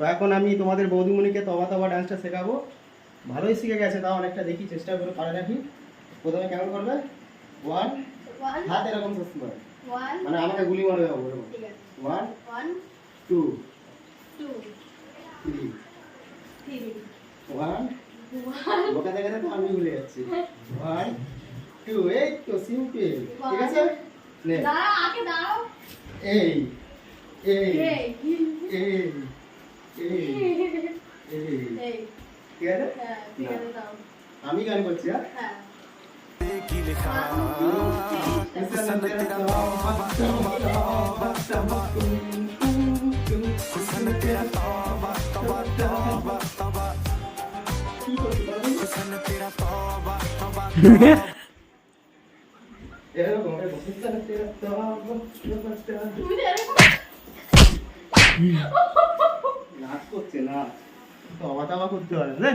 তো এখন আমি তোমাদের বৌদিমণিকে তবা তবা ডান্সটা শেখাবো। ভালোই শিখে গেছে তাও অনেকটা দেখি চেষ্টা করে পারে নাকি? প্রথমে কেমন করবে? ওয়ান হাত এরকম সবসময় মানে আমাকে গুলি মারবে one one two three one দেখে আমি ভুলে যাচ্ছি। ওয়ান টু এই তো সিম্পল ঠিক আছে? নে আগে দাঁড়াও। এই এই এই ঠিক আছে হ্যাঁ ঠিক আছে দাও আমি গান করছি হ্যাঁ হ্যাঁ এরকম তো না তবা তবা করতে পারে রে